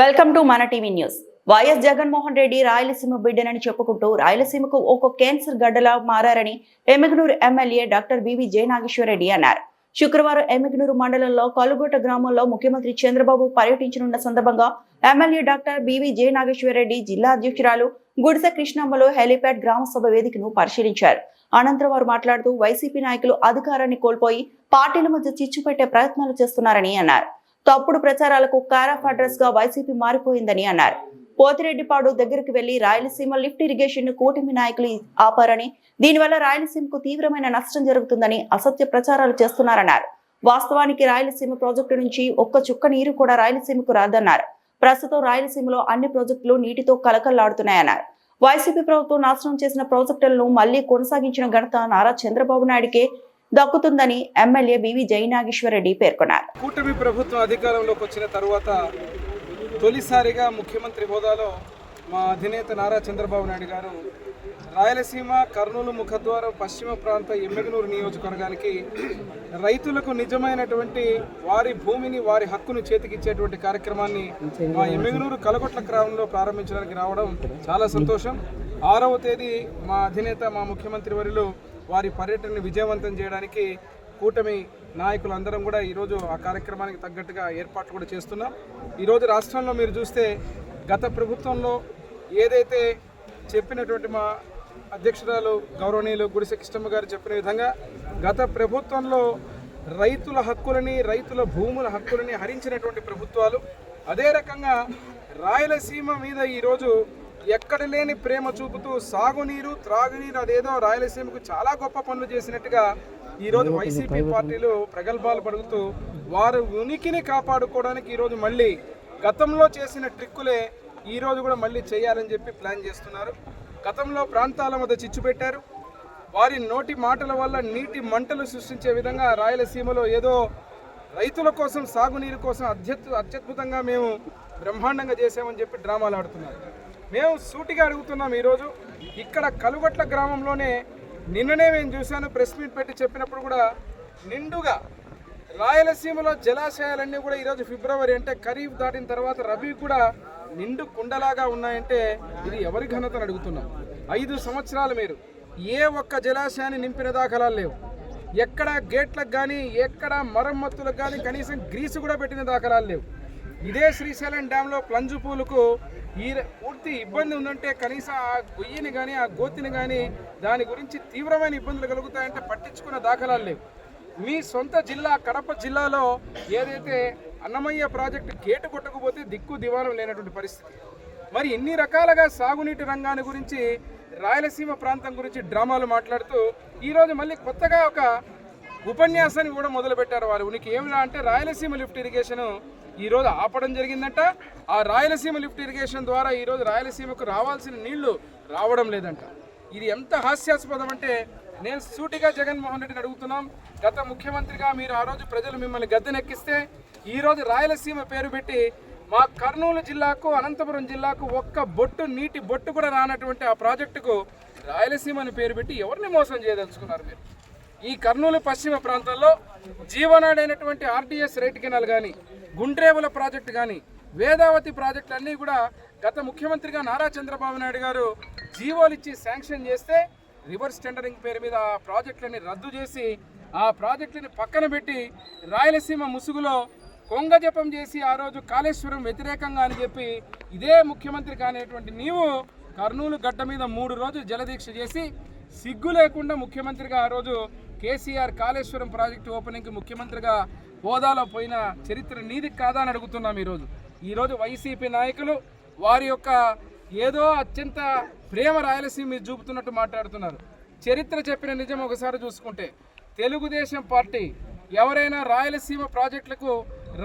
Welcome to మన TV news. YS Jaganmohan Reddy Rayalaseema బిడ్డనని చెప్పుకుంటూ రాయలసీమకు ఒక క్యాన్సర్ గడ్డలా మారారని Emmiganur MLA doctor BV Jayanageswara Reddy అన్నారు. శుక్రవారం ఎమ్మిగనూరు మండలంలో కలుగొట్ట గ్రామంలో ముఖ్యమంత్రి చంద్రబాబు పర్యటించనున్న సందర్భంగా ఎమ్మెల్యే డాక్టర్ బివి జయనాగేశ్వరరెడ్డి జిల్లా అధ్యక్షురాలు గుడిసె కృష్ణమ్మలో హెలీప్యాడ్ గ్రామ సభ వేదికను పరిశీలించారు. అనంతరం వారు మాట్లాడుతూ వైసీపీ నాయకులు అధికారాన్ని కోల్పోయి పార్టీల మధ్య చిచ్చు పెట్టే ప్రయత్నాలు చేస్తున్నారని అన్నారు. తప్పుడు ప్రచారాలకు కారాఫ్ అడ్రస్గా వైసీపీ మారిపోయిందని అన్నారు. పోతిరెడ్డిపాడు దగ్గరికి వెళ్ళి రాయలసీమ లిఫ్ట్ ఇరిగేషన్ను కూటమి నాయకులు ఆపారని దీనివల్ల రాయలసీమకు తీవ్రమైన నష్టం జరుగుతుందని అసత్య ప్రచారాలు చేస్తున్నారన్నారు. వాస్తవానికి రాయలసీమ ప్రాజెక్టు నుంచి ఒక్క చుక్క నీరు కూడా రాయలసీమకు రాదన్నారు. ప్రస్తుతం రాయలసీమలో అన్ని ప్రాజెక్టులు నీటితో కలకల్లాడుతున్నాయన్నారు వైసీపీ ప్రభుత్వం నాశనం చేసిన ప్రాజెక్టులను మళ్ళీ కొనసాగించిన ఘనత నారా చంద్రబాబు నాయుడికే దక్కుతుందని ఎమ్మెల్యే బివి జయనాగేశ్వరరెడ్డి పేర్కొన్నారు. కూటమి ప్రభుత్వం అధికారంలోకి వచ్చిన తర్వాత తొలిసారిగా ముఖ్యమంత్రి హోదాలో మా అధినేత నారా చంద్రబాబు నాయుడు గారు రాయలసీమ కర్నూలు ముఖద్వారం పశ్చిమ ప్రాంత ఎమ్మెగనూరు నియోజకవర్గానికి రైతులకు నిజమైనటువంటి వారి భూమిని వారి హక్కును చేతికిచ్చేటువంటి కార్యక్రమాన్ని మా ఎమ్మెగనూరు కలగొట్ల గ్రామంలో ప్రారంభించడానికి రావడం చాలా సంతోషం. ఆరవ తేదీ మా అధినేత మా ముఖ్యమంత్రి వరిలో వారి పర్యటనను విజయవంతం చేయడానికి కూటమి నాయకులందరం కూడా ఈరోజు ఆ కార్యక్రమానికి తగ్గట్టుగా ఏర్పాట్లు కూడా చేస్తున్నాం. ఈరోజు రాష్ట్రంలో మీరు చూస్తే గత ప్రభుత్వంలో ఏదైతే చెప్పినటువంటి మా అధ్యక్షురాలు గౌరవనీయులు గుడిసె కృష్ణమ్మ గారు చెప్పిన విధంగా గత ప్రభుత్వంలో రైతుల హక్కులని రైతుల భూముల హక్కులని హరించినటువంటి ప్రభుత్వాలు అదే రకంగా రాయలసీమ మీద ఈరోజు ఎక్కడ లేని ప్రేమ చూపుతూ సాగునీరు త్రాగునీరు అదేదో రాయలసీమకు చాలా గొప్ప పనులు చేసినట్టుగా ఈరోజు వైసీపీ పార్టీలు ప్రగల్భాలు పడుగుతూ వారు ఉనికిని కాపాడుకోవడానికి ఈరోజు మళ్ళీ గతంలో చేసిన ట్రిక్కులే ఈరోజు కూడా మళ్ళీ చేయాలని చెప్పి ప్లాన్ చేస్తున్నారు. గతంలో ప్రాంతాల మధ్య చిచ్చు పెట్టారు. వారి నోటి మాటల వల్ల నీటి మంటలు సృష్టించే విధంగా రాయలసీమలో ఏదో రైతుల కోసం సాగునీరు కోసం అత్యద్భుతంగా మేము బ్రహ్మాండంగా చేసామని చెప్పి డ్రామాలు ఆడుతున్నారు. మేము సూటిగా అడుగుతున్నాం ఈరోజు. ఇక్కడ కలుగొట్ల గ్రామంలోనే నిన్ననే మేము చూశాను ప్రెస్ మీట్ పెట్టి చెప్పినప్పుడు కూడా నిండుగా రాయలసీమలో జలాశయాలన్నీ కూడా ఈరోజు ఫిబ్రవరి అంటే ఖరీఫ్ దాటిన తర్వాత రబీ కూడా నిండు కుండలాగా ఉన్నాయంటే ఇది ఎవరి ఘనతను అడుగుతున్నాం. ఐదు సంవత్సరాలు మీరు ఏ ఒక్క జలాశయాన్ని నింపిన దాఖలాలు లేవు. ఎక్కడ గేట్లకు కానీ ఎక్కడ మరమ్మతులకు కానీ కనీసం గ్రీసు కూడా పెట్టిన దాఖలాలు లేవు. ఇదే శ్రీశైలం డ్యాంలో ప్లంజు పూలకు ఈ పూర్తి ఇబ్బంది ఉందంటే కనీసం ఆ గొయ్యిని కానీ ఆ గోతిని కానీ దాని గురించి తీవ్రమైన ఇబ్బందులు కలుగుతాయంటే పట్టించుకున్న దాఖలాలు లేవు. మీ సొంత జిల్లా కడప జిల్లాలో ఏదైతే అన్నమయ్య ప్రాజెక్టు గేటు కొట్టకపోతే దిక్కు దివానం లేనటువంటి పరిస్థితి. మరి ఇన్ని రకాలుగా సాగునీటి రంగాన్ని గురించి రాయలసీమ ప్రాంతం గురించి డ్రామాలు మాట్లాడుతూ ఈరోజు మళ్ళీ కొత్తగా ఒక ఉపన్యాసాన్ని కూడా మొదలుపెట్టారు వారు ఉనికి ఏమిలా అంటే రాయలసీమ లిఫ్ట్ ఇరిగేషన్ ఈరోజు ఆపడం జరిగిందంట. ఆ రాయలసీమ లిఫ్ట్ ఇరిగేషన్ ద్వారా ఈరోజు రాయలసీమకు రావాల్సిన నీళ్ళు రావడం లేదంట. ఇది ఎంత హాస్యాస్పదం అంటే నేను సూటిగా జగన్మోహన్ రెడ్డిని అడుగుతున్నాం. గత ముఖ్యమంత్రిగా మీరు ఆ రోజు ప్రజలు మిమ్మల్ని గద్దెనెక్కిస్తే ఈరోజు రాయలసీమ పేరు పెట్టి మా కర్నూలు జిల్లాకు అనంతపురం జిల్లాకు ఒక్క బొట్టు నీటి బొట్టు కూడా రానటువంటి ఆ ప్రాజెక్టుకు రాయలసీమ అని పేరు పెట్టి ఎవరిని మోసం చేయదలుచుకున్నారు మీరు? ఈ కర్నూలు పశ్చిమ ప్రాంతంలో జీవనాడైనటువంటి ఆర్టీఎస్ రైట్ కెనాల్ కానీ గుండ్రేవుల ప్రాజెక్టు కానీ వేదావతి ప్రాజెక్టులు అన్నీ కూడా గత ముఖ్యమంత్రిగా నారా చంద్రబాబు నాయుడు గారు జీవోలు ఇచ్చి శాంక్షన్ చేస్తే రివర్స్ టెండరింగ్ పేరు మీద ఆ ప్రాజెక్టులని రద్దు చేసి ఆ ప్రాజెక్టుని పక్కన పెట్టి రాయలసీమ ముసుగులో కొంగ జపం చేసి ఆ రోజు కాళేశ్వరం వ్యతిరేకంగా అని చెప్పి ఇదే ముఖ్యమంత్రి కానిటువంటి నీవు కర్నూలు గడ్డ మీద మూడు రోజులు జలదీక్ష చేసి సిగ్గు లేకుండా ముఖ్యమంత్రిగా ఆ రోజు కేసీఆర్ కాళేశ్వరం ప్రాజెక్టు ఓపెనింగ్కి ముఖ్యమంత్రిగా హోదాలో పోయిన చరిత్ర నీది కాదా అని అడుగుతున్నాం ఈరోజు. ఈరోజు వైసీపీ నాయకులు వారి యొక్క ఏదో అత్యంత ప్రేమ రాయలసీమ మీద చూపుతున్నట్టు మాట్లాడుతున్నారు. చరిత్ర చెప్పిన నిజం ఒకసారి చూసుకుంటే తెలుగుదేశం పార్టీ ఎవరైనా రాయలసీమ ప్రాజెక్టులకు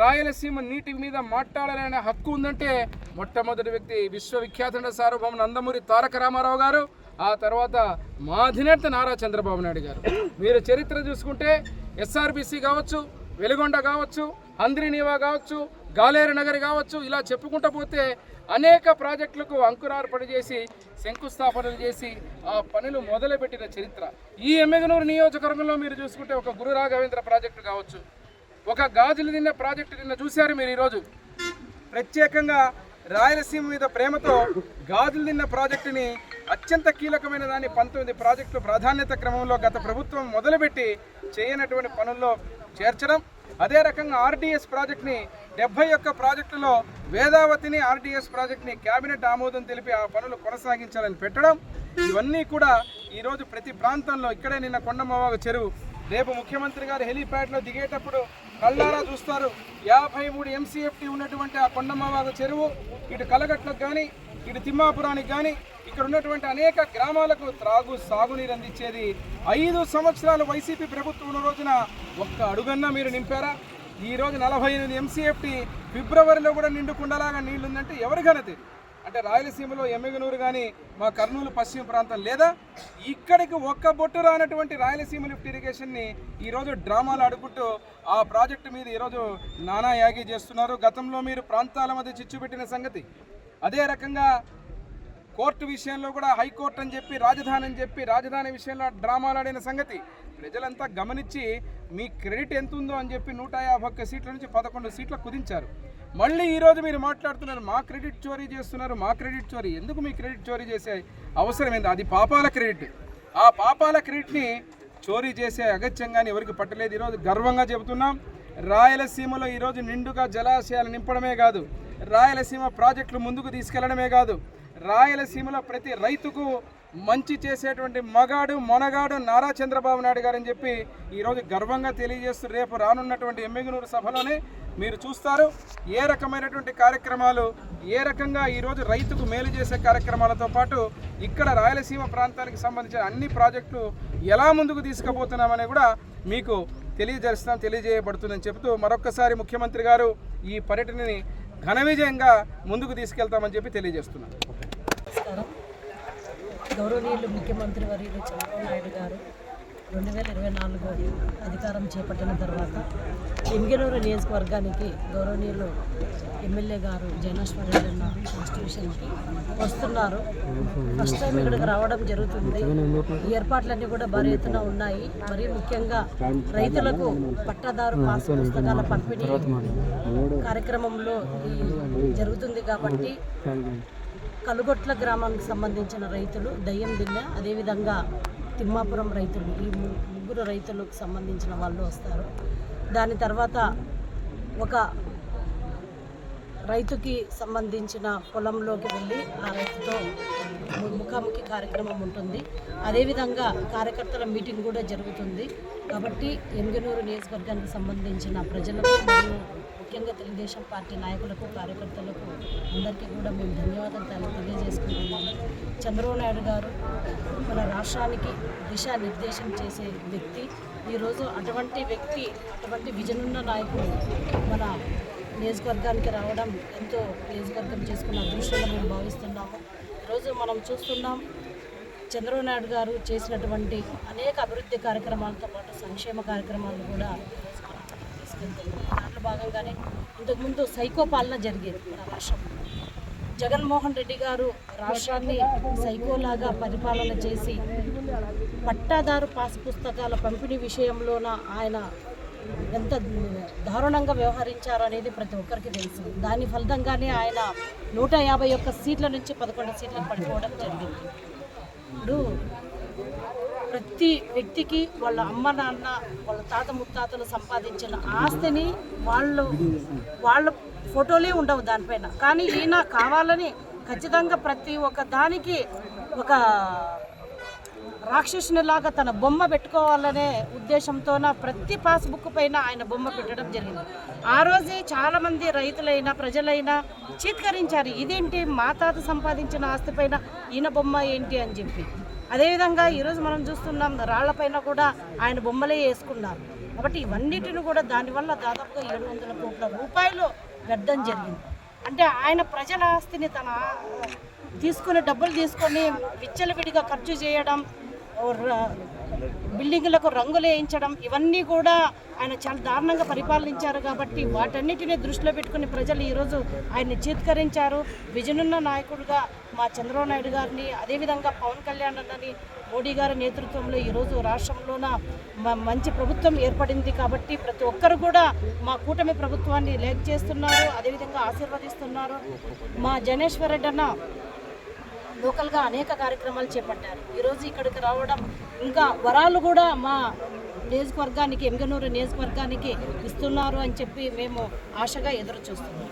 రాయలసీమ నీటి మీద మాట్లాడాలనే హక్కు ఉందంటే మొట్టమొదటి వ్యక్తి విశ్వవిఖ్యాత సార్వభౌమ నందమూరి తారక రామారావు గారు. ఆ తర్వాత మా అధినేత నారా చంద్రబాబు నాయుడు గారు. మీరు చరిత్ర చూసుకుంటే ఎస్ఆర్బిసి కావచ్చు వెలుగొండ కావచ్చు అంద్రినీవా కావచ్చు గాలేరు నగర్ కావచ్చు ఇలా చెప్పుకుంటూ పోతే అనేక ప్రాజెక్టులకు అంకురార్పణ చేసి శంకుస్థాపనలు చేసి ఆ పనులు మొదలుపెట్టిన చరిత్ర. ఈ ఎమ్మెగనూరు నియోజకవర్గంలో మీరు చూసుకుంటే ఒక గురు రాఘవేంద్ర ప్రాజెక్టు కావచ్చు. ఒక గాజులు తిన్న ప్రాజెక్టు నిన్న చూశారు మీరు ఈరోజు. ప్రత్యేకంగా రాయలసీమ మీద ప్రేమతో గాజులు తిన్న ప్రాజెక్టుని అత్యంత కీలకమైన దాన్ని పంతొమ్మిది ప్రాజెక్టులు ప్రాధాన్యత క్రమంలో గత ప్రభుత్వం మొదలుపెట్టి చేయనటువంటి పనుల్లో చేర్చడం అదే రకంగా ఆర్డీఎస్ ప్రాజెక్ట్ని డెబ్బై ఒక్క ప్రాజెక్టులో వేదావతిని ఆర్డీఎస్ ప్రాజెక్ట్ని కేబినెట్ ఆమోదం తెలిపి ఆ పనులు కొనసాగించాలని పెట్టడం ఇవన్నీ కూడా ఈరోజు ప్రతి ప్రాంతంలో ఇక్కడే నిన్న కొండమవాగ చెరువు. రేపు ముఖ్యమంత్రి గారు హెలీప్యాడ్లో దిగేటప్పుడు కళ్ళారా చూస్తారు. యాభై మూడు ఎంసీఎఫ్టీ ఉన్నటువంటి ఆ కొండమవాగ చెరువు ఇటు కలగట్లకు కానీ ఇటు తిమ్మాపురానికి కానీ ఇక్కడ ఉన్నటువంటి అనేక గ్రామాలకు త్రాగు సాగునీరు అందించేది ఐదు సంవత్సరాలు వైసీపీ ప్రభుత్వం ఉన్న రోజున ఒక్క అడుగన్నా మీరు నింపారా? ఈరోజు నలభై ఎనిమిది ఎంసీఎఫ్టీ ఫిబ్రవరిలో కూడా నిండుకుండలాగా నీళ్ళుందంటే ఎవరి ఘనత అంటే రాయలసీమలో ఎమ్మెగనూరు కానీ మా కర్నూలు పశ్చిమ ప్రాంతం లేదా? ఇక్కడికి ఒక్క బొట్టు రానటువంటి రాయలసీమ లిఫ్ట్ ఇరిగేషన్ని ఈరోజు డ్రామాలు ఆడుకుంటూ ఆ ప్రాజెక్టు మీద ఈరోజు నానా యాగి చేస్తున్నారు. గతంలో మీరు ప్రాంతాల మధ్య చిచ్చు పెట్టిన సంగతి. అదే రకంగా కోర్టు విషయంలో కూడా హైకోర్టు అని చెప్పి రాజధాని అని చెప్పి రాజధాని విషయంలో డ్రామాలు ఆడిన సంగతి ప్రజలంతా గమనించి మీ క్రెడిట్ ఎంత ఉందో అని చెప్పి నూట యాభై ఒక్క సీట్ల నుంచి పదకొండు సీట్లు కుదించారు. మళ్ళీ ఈరోజు మీరు మాట్లాడుతున్నారు మా క్రెడిట్ చోరీ చేస్తున్నారు మా క్రెడిట్ చోరీ. ఎందుకు మీ క్రెడిట్ చోరీ చేసే అవసరం ఏంది? అది పాపాల క్రెడిట్. ఆ పాపాల క్రెడిట్ని చోరీ చేసే అగత్యంగాని ఎవరికి పట్టలేదు. ఈరోజు గర్వంగా చెబుతున్నాం రాయలసీమలో ఈరోజు నిండుగా జలాశయాలు నింపడమే కాదు రాయలసీమ ప్రాజెక్టులు ముందుకు తీసుకెళ్ళడమే కాదు రాయలసీమలో ప్రతి రైతుకు మంచి చేసేటువంటి మగాడు మొనగాడు నారా చంద్రబాబు నాయుడు గారని చెప్పి ఈరోజు గర్వంగా తెలియజేస్తూ రేపు రానున్నటువంటి ఎమ్మెగనూరు సభలోనే మీరు చూస్తారు. ఏ రకమైనటువంటి కార్యక్రమాలు ఏ రకంగా ఈరోజు రైతుకు మేలు చేసే కార్యక్రమాలతో పాటు ఇక్కడ రాయలసీమ ప్రాంతానికి సంబంధించిన అన్ని ప్రాజెక్టులు ఎలా ముందుకు తీసుకుపోతున్నామని కూడా మీకు తెలియజేస్తాం తెలియజేయబడుతుందని చెబుతూ మరొక్కసారి ముఖ్యమంత్రి గారు ఈ పర్యటనని ఘన విజయంగా ముందుకు తీసుకెళ్తామని చెప్పి తెలియజేస్తున్నాను నమస్కారం. గౌరవనీయులు ముఖ్యమంత్రి వర్యులు చంద్రబాబు నాయుడు గారు రెండు వేల ఇరవై నాలుగు అధికారం చేపట్టిన తర్వాత ఎంగినూరు నియోజకవర్గానికి గౌరవనీయులు ఎమ్మెల్యే గారు జైనేశ్వరరెడ్డి కాన్స్టిట్యూషన్కి వస్తున్నారు. ఫస్ట్ టైం ఇక్కడికి రావడం జరుగుతుంది. ఈ ఏర్పాట్లన్నీ కూడా భారీ ఎత్తున ఉన్నాయి. మరీ ముఖ్యంగా రైతులకు పట్టాదారు పాస్ పుస్తకాల పంపిణీ కార్యక్రమంలో జరుగుతుంది కాబట్టి కలుగొట్ల గ్రామానికి సంబంధించిన రైతులు దయ్యం దిన్నె అదేవిధంగా తిమ్మాపురం రైతులు ఈ ముగ్గురు రైతులకు సంబంధించిన వాళ్ళు వస్తారు. దాని తర్వాత ఒక రైతుకి సంబంధించిన పొలంలోకి వెళ్ళి ఆ రైతుతో ముఖాముఖి కార్యక్రమం ఉంటుంది. అదేవిధంగా కార్యకర్తల మీటింగ్ కూడా జరుగుతుంది. కాబట్టి ఎంగనూరు నియోజకవర్గానికి సంబంధించిన ప్రజలకు ముఖ్యంగా తెలుగుదేశం పార్టీ నాయకులకు కార్యకర్తలకు అందరికీ కూడా మేము ధన్యవాదాలు తెలి- తెలియజేసుకుంటున్నాము. చంద్రబాబు నాయుడు గారు మన రాష్ట్రానికి దిశానిర్దేశం చేసే వ్యక్తి ఈరోజు అటువంటి వ్యక్తి అటువంటి విజనున్న నాయకుడు మన నియోజకవర్గానికి రావడం ఎంతో నియోజకవర్గం చేసుకున్న అదృష్టంగా మేము భావిస్తున్నాము. ఈరోజు మనం చూస్తున్నాం చంద్రబాబు నాయుడు గారు చేసినటువంటి అనేక అభివృద్ధి కార్యక్రమాలతో పాటు సంక్షేమ కార్యక్రమాలు కూడా తీసుకెళ్తున్నాం భాగంగానే ఇంతకుముందు సైకో పాలన జరిగేది మన రాష్ట్రంలో జగన్మోహన్ రెడ్డి గారు రాష్ట్రాన్ని సైకోలాగా పరిపాలన చేసి పట్టాదారు పాస్ పుస్తకాల పంపిణీ విషయంలోన ఆయన ఎంత దారుణంగా వ్యవహరించారనేది ప్రతి ఒక్కరికి తెలుసు. దాని ఫలితంగానే ఆయన నూట యాభై ఒక్క సీట్ల నుంచి పదకొండు సీట్లకు పడిపోవడం జరిగింది. ఇప్పుడు ప్రతి వ్యక్తికి వాళ్ళ అమ్మ నాన్న వాళ్ళ తాత ముత్తాతలు సంపాదించిన ఆస్తిని వాళ్ళు వాళ్ళ ఫోటోలే ఉండవు దానిపైన. కానీ ఈయన కావాలని ఖచ్చితంగా ప్రతి ఒక్క దానికి ఒక రాక్షసునిలాగా తన బొమ్మ పెట్టుకోవాలనే ఉద్దేశంతోన ప్రతి పాస్బుక్ పైన ఆయన బొమ్మ పెట్టడం జరిగింది. ఆ రోజే చాలామంది రైతులైనా ప్రజలైనా చీత్కరించారు ఇదేంటి మా తాత సంపాదించిన ఆస్తి పైన ఈయన బొమ్మ ఏంటి? అని చెప్పి. అదేవిధంగా ఈరోజు మనం చూస్తున్నాం రాళ్ళపైన కూడా ఆయన బొమ్మలే వేసుకున్నారు. కాబట్టి ఇవన్నిటిని కూడా దానివల్ల దాదాపుగా ఏడు వందల కోట్ల రూపాయలు వ్యర్థం జరిగింది. అంటే ఆయన ప్రజల ఆస్తిని తన తీసుకుని డబ్బులు తీసుకొని విచ్చలవిడిగా ఖర్చు చేయడం బిల్డింగులకు రంగులు వేయించడం ఇవన్నీ కూడా ఆయన చాలా దారుణంగా పరిపాలించారు కాబట్టి వాటన్నిటిని దృష్టిలో పెట్టుకుని ప్రజలు ఈరోజు ఆయన్ని చీత్కరించారు విజనున్న నాయకుడుగా మా చంద్రబాబు నాయుడు గారిని అదేవిధంగా పవన్ కళ్యాణ్ అన్నని మోడీ గారి నేతృత్వంలో ఈరోజు రాష్ట్రంలోన మంచి ప్రభుత్వం ఏర్పడింది కాబట్టి ప్రతి ఒక్కరు కూడా మా కూటమి ప్రభుత్వాన్ని లేక్ చేస్తున్నారు అదేవిధంగా ఆశీర్వదిస్తున్నారు. మా జనేశ్వర్ రెడ్డి అన్న లోకల్గా అనేక కార్యక్రమాలు చేపట్టారు. ఈరోజు ఇక్కడికి రావడం ఇంకా వరాలు కూడా మా నియోజకవర్గానికి ఎంగనూరు నియోజకవర్గానికి ఇస్తున్నారు అని చెప్పి మేము ఆశగా ఎదురు చూస్తున్నాం